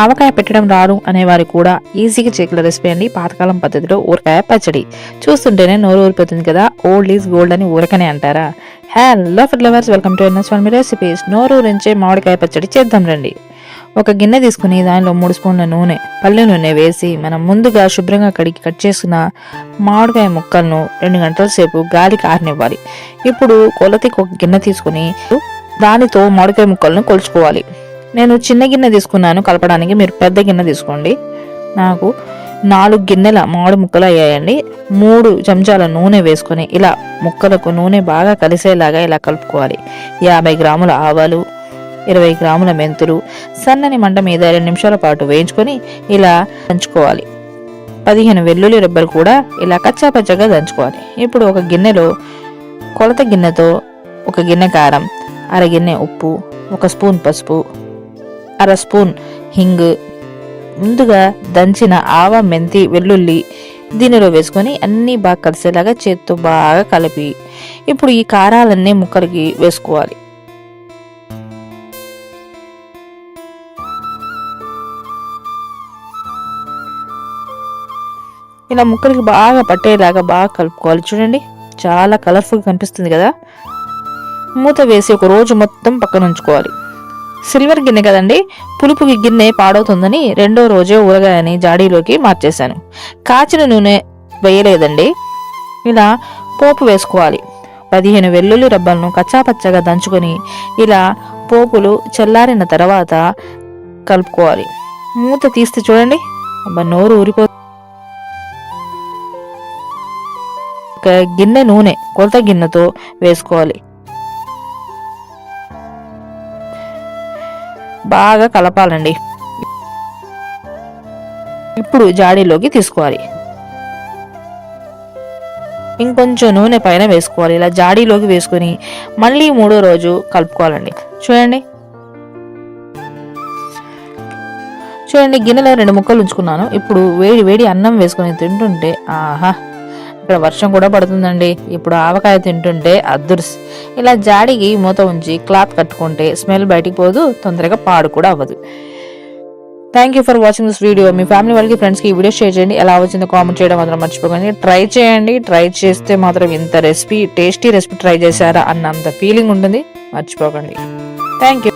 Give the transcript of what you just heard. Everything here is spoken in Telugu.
ఆవకాయ పెట్టడం రారు అనేవారు కూడా ఈజీగా చేయగల రెసిపీ అండి. పాతకాలం పద్ధతిలో ఊరకాయ పచ్చడి. చూస్తుంటేనే నోరు ఊరిపోతుంది కదా. ఓల్డ్ ఈజ్ గోల్డ్ అని ఊరకనే అంటారా? Hello food lovers welcome to N S one recipes నోరు నుంచే మామిడికాయ పచ్చడి చేద్దాం రండి. ఒక గిన్నె తీసుకుని దానిలో మూడు స్పూన్ల నూనె పల్లె నూనె వేసి మనం ముందుగా శుభ్రంగా కడిగి కట్ చేసుకున్న మామిడికాయ ముక్కలను రెండు గంటల సేపు గాలికి ఆరనివ్వాలి. ఇప్పుడు కొలతకి ఒక గిన్నె తీసుకుని దానితో మామిడికాయ ముక్కలను కొలుచుకోవాలి. నేను చిన్న గిన్నె తీసుకున్నాను కలపడానికి. మీరు పెద్ద గిన్నె తీసుకోండి. నాకు నాలుగు గిన్నెల మామిడి ముక్కలు అయ్యాయండి. మూడు చెంచాల నూనె వేసుకొని ఇలా ముక్కలకు నూనె బాగా కలిసేలాగా ఇలా కలుపుకోవాలి. యాభై గ్రాముల ఆవాలు ఇరవై గ్రాముల మెంతులు సన్నని మంట మీద రెండు నిమిషాల పాటు వేయించుకొని ఇలా దంచుకోవాలి. పదిహేను వెల్లుల్లి రెబ్బలు కూడా ఇలా కచ్చాపచ్చగా దంచుకోవాలి. ఇప్పుడు ఒక గిన్నెలో కొలత గిన్నెతో ఒక గిన్నె కారం అర గిన్నె ఉప్పు ఒక స్పూన్ పసుపు అర స్పూన్ హింగ్. ముందుగా దంచిన ఆవ మెంతి వెల్లుల్లి దీనిలో వేసుకొని అన్నీ బాగా కలిసేలాగా చేత్తో బాగా కలిపి ఇప్పుడు ఈ కారాలన్నీ ముక్కలకి వేసుకోవాలి. ఇలా ముక్కలకి బాగా పట్టేలాగా బాగా కలుపుకోవాలి. చూడండి చాలా కలర్ఫుల్గా కనిపిస్తుంది కదా? మూత వేసి ఒక రోజు మొత్తం పక్కన ఉంచుకోవాలి. సిల్వర్ గిన్నె కదండి? పులుపుకి గిన్నె పాడవుతుందని రెండో రోజే ఊరగాయని జాడీలోకి మార్చేశాను. కాచిన నూనె వేయలేదండి. ఇలా పోపు వేసుకోవాలి. పదిహేను వెల్లుల్లి రబ్బలను కచ్చాపచ్చగా దంచుకొని ఇలా పోపులు చల్లారిన తర్వాత కలుపుకోవాలి. మూత తీస్తే చూడండి. అబ్బా నోరు ఊరిపో గిన్నె నూనె కొలత గిన్నెతో వేసుకోవాలి. బాగా కలపాలండి. ఇప్పుడు జాడీలోకి తీసుకోవాలి. ఇంకొంచెం నూనె పైన వేసుకోవాలి. ఇలా జాడీలోకి వేసుకొని మళ్ళీ మూడో రోజు కలుపుకోవాలండి. చూడండి. చూడండి గిన్నెలో రెండు ముక్కలు ఉంచుకున్నాను. ఇప్పుడు వేడి వేడి అన్నం వేసుకొని తింటుంటే ఆహా! ఇక్కడ వర్షం కూడా పడుతుందండి. ఇప్పుడు ఆవకాయ తింటుంటే అద్దుర్స్. ఇలా జాడికి మూత ఉంచి క్లాత్ కట్టుకుంటే స్మెల్ బయటికి పోదు తొందరగా పాడు కూడా అవ్వదు. Thank you for watching this video me family వాళ్ళకి ఫ్రెండ్స్కి ఈ వీడియో షేర్ చేయండి. ఎలా వచ్చిందో కామెంట్ చేయడం మాత్రం మర్చిపోకండి. ట్రై చేయండి. ట్రై చేస్తే మాత్రం ఇంత రెసిపీ టేస్టీ రెసిపీ ట్రై చేశారా అన్నంత ఫీలింగ్ ఉంటుంది. మర్చిపోకండి. Thank you